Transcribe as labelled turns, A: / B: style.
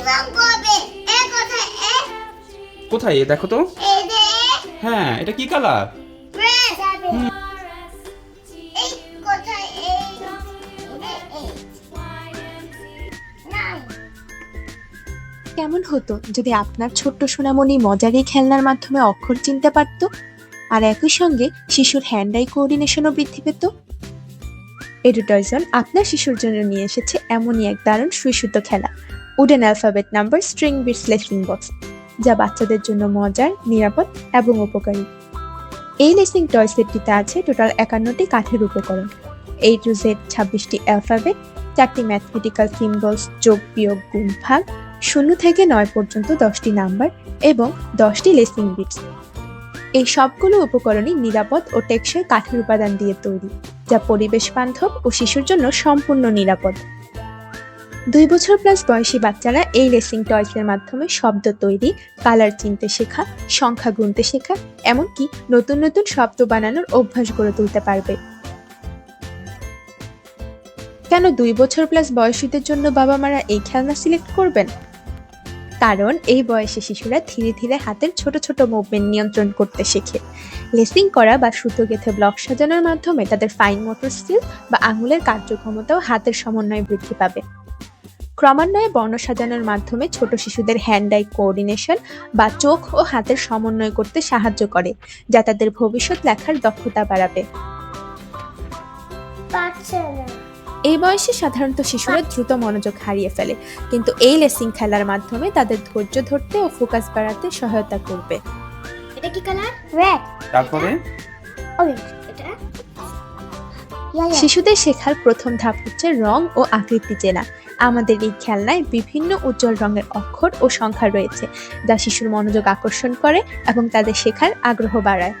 A: এবং কবে? এ কোথায়? এ?
B: কোথায়? এ দেখো তো।
A: এই যে
B: হ্যাঁ এটা কি কালার?
A: এই কোথায়? এই এই
C: কেমন হতো যদি আপনার ছোট্ট সোনামণি মজার এই খেলনার মাধ্যমে অক্ষর চিনতে পারত? আর একই সঙ্গে শিশুর হ্যান্ড আই কোঅর্ডিনেশনও বৃদ্ধি পেত? এডুটাইজন আপনার শিশুর জন্য নিয়ে এসেছে এমনই এক দারুণ সুইসুত খেলা। Wooden alphabet number string lacing box যা বাচ্চাদের জন্য মজার, নিরাপদ এবং উপকারী। এই লেসিং টয় সেটটিতে আছে টোটাল একান্নটি কাঠের উপকরণ। এই টু জেড ছাব্বিশটি অ্যালফাবেট, চারটি ম্যাথমেটিক্যাল সিম্বলস, যোগ, বিয়োগ, গুণ, ভাগ, শূন্য থেকে নয় পর্যন্ত দশটি নাম্বার এবং দশটি লেসিং বিটস। এই সবগুলো উপকরণই নিরাপদ ও টেকসই কাঠের উপাদান দিয়ে তৈরি, যা পরিবেশ বান্ধব ও শিশুর জন্য সম্পূর্ণ নিরাপদ। দুই বছর প্লাস বয়সী বাচ্চারা এই লেসিং টয়েসের মাধ্যমে শব্দ তৈরি, কালার চিনতে শেখা, সংখ্যা গুনতে শেখা, এমনকি নতুন নতুন শব্দ বানানোর অভ্যাস গড়ে তুলতে পারবে। কেন দুই বছর প্লাস বয়সীদের জন্য বাবা মারা এই খেলনা সিলেক্ট করবেন? কারণ এই বয়সে শিশুরা ধীরে ধীরে হাতের ছোট ছোট মুভমেন্ট নিয়ন্ত্রণ করতে শেখে। লেসিং করা বা সুতো গেথে ব্লক সাজানোর মাধ্যমে তাদের ফাইন মোটর স্কিল বা আঙুলের কার্যক্ষমতাও হাতের সমন্বয় বৃদ্ধি পাবে। ক্রমান্বয়ে বর্ণ সাজানোর মাধ্যমে ছোট শিশুদের হ্যান্ড আই কোঅর্ডিনেশন বা চোখ ও হাতের সমন্বয় করতে সাহায্য করে যা তাদের ভবিষ্যৎ লেখার দক্ষতা বাড়াবে। এই বয়সে সাধারণত শিশুরা দ্রুত মনোযোগ হারিয়ে ফেলে কিন্তু এই লেসিং খেলার মাধ্যমে তাদের ধৈর্য ধরতে ও ফোকাস বাড়াতে সহায়তা করবে।
A: এটা কি কালার রেড
B: তারপরে?
A: অরেঞ্জ
C: শিশুদের শেখার প্রথম ধাপ হচ্ছে রং ও আকৃতি চেনা। আমাদের এই খেলনায় বিভিন্ন উজ্জ্বল রঙের অক্ষর ও সংখ্যা রয়েছে, যা শিশুর মনোযোগ আকর্ষণ করে এবং তাদের শেখার আগ্রহ বাড়ায়।